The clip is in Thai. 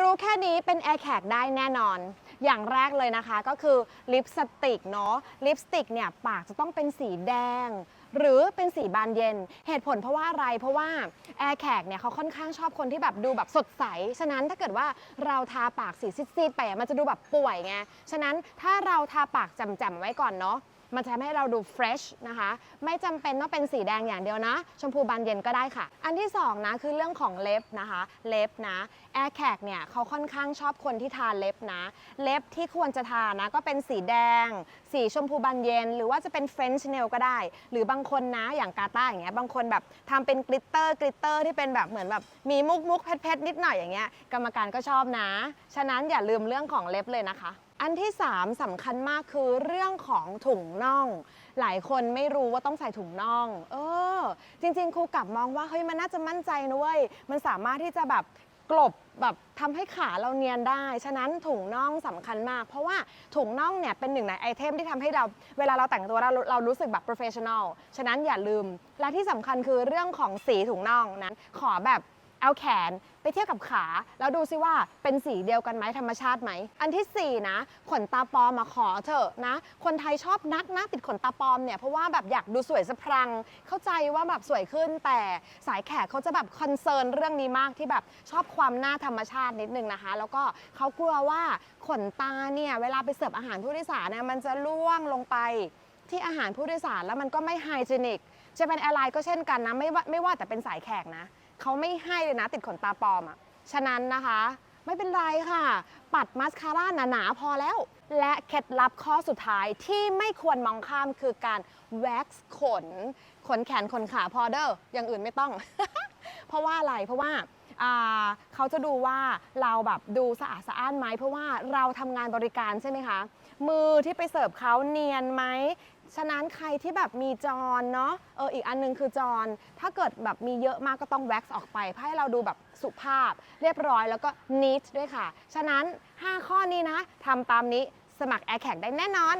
รู้แค่นี้เป็น Air c a g ได้แน่นอน อย่างแรกเลยนะคะก็คือลิปสติกเนาะลิปสติกเนี่ยปากจะต้องเป็นสีแดง หรือเป็นสีบานเย็น เหตุผลเพราะว่าอะไร เพราะว่า Air c a g เนี่ยเขาค่อนข้างชอบคนที่แบบดูแบบสดใส ฉะนั้นถ้าเกิดว่าเราทาปากสีซีดๆไปอะมันจะดูแบบป่วยไง ฉะนั้นถ้าเราทาปากแจ่มๆไว้ก่อนเนาะ มันจะทำให้เราดู fresh นะคะ ไม่จำเป็นต้องเป็นสีแดงอย่างเดียวนะ ชมพูบานเย็นก็ได้ค่ะ อันที่สองนะคือเรื่องของเล็บนะคะ เล็บนะ Air c a g เนี่ยเขาค่อนข้างชอบคนที่ทาเล็บนะ เล็บที่ควรจะทานะก็เป็นสีแดง สีชมพูบานเย็น หรือว่าจะเป็น French nail ก็ได้ หรือบางคนนะอย่างกาตาอย่างเงี้ยบางคนแบบทำเป็นกลิตเตอร์กลิตเตอร์ที่เป็นแบบเหมือนแบบมีมุกมุกๆเพชรนิดหน่อยอย่างเงี้ยกรรมการก็ชอบนะ ฉะนั้นอย่าลืมเรื่องของเล็บเลยนะคะ อันที่ 3สำคัญมากคือเรื่องของถุงน่อง หลายคนไม่รู้ว่าต้องใส่ถุงน่อง เออ จริง ๆ ครูกลับมองว่าเฮ้ยมันน่าจะมั่นใจนะเว้ยมันสามารถที่จะแบบกลบแบบทำให้ขาเราเนียนได้ ฉะนั้นถุงน่องสำคัญมาก เพราะว่าถุงน่องเนี่ยเป็นหนึ่งในไอเทมที่ทำให้เราเวลาเราแต่งตัวเราเรารู้สึกแบบ professional ฉะนั้นอย่าลืม และที่สำคัญคือเรื่องของสีถุงน่องนั้นขอแบบ เอาแขนไปเทียบกับขา แล้วดูซิว่าเป็นสีเดียวกันไหมธรรมชาติไหม อันที่ 4 นะ ขนตาปลอมมาขอเถอะนะ คนไทยชอบนักนะติดขนตาปลอมเนี่ย เพราะว่าแบบอยากดูสวยสะพรัง เข้าใจว่าแบบสวยขึ้น แต่สายแขกเขาจะแบบคอนเซิร์นเรื่องนี้มากที่แบบชอบความหน้าธรรมชาตินิดนึงนะคะ แล้วก็เขากลัวว่าขนตาเนี่ยเวลาไปเสิร์ฟอาหารผู้โดยสารเนี่ยมันจะล่วงลงไปที่อาหารผู้โดยสารแล้วมันก็ไม่ไฮจีนิกจะเป็นแอร์ไลน์ก็เช่นกันนะไม่ว่าไม่ว่าแต่เป็นสายแขกนะ เขาไม่ให้เลยนะติดขนตาปลอมอะ่ะฉะนั้นนะคะ ไม่เป็นไรค่ะ ปัดมาสคาร่าหนาๆพอแล้ว และเคล็ดลับข้อสุดท้ายที่ไม่ควรมองข้ามคือการแว็กซ์ขน ขนแขนขนขาพอเดอร์อย่างอื่นไม่ต้อง เพราะว่าอะไรเพราะว่าอ่าเขาจะดูว่าเราแบบดูสะอาดสะอ้านไหมเพราะว่าเราทำงานบริการใช่ไหมคะ มือที่ไปเสิร์ฟเขาเนียนไหม ฉะนั้นใครที่แบบมีจอนเนาะเอออีกอันนึงคือจอนถ้าเกิดแบบมีเยอะมากก็ต้องแว็กซ์ออกไปเพื่อให้เราดูแบบสุภาพ เรียบร้อยแล้วก็นิดด้วยค่ะ ฉะนั้น 5 ข้อนี้นะทำตามนี้สมัครแอร์แขกได้แน่นอน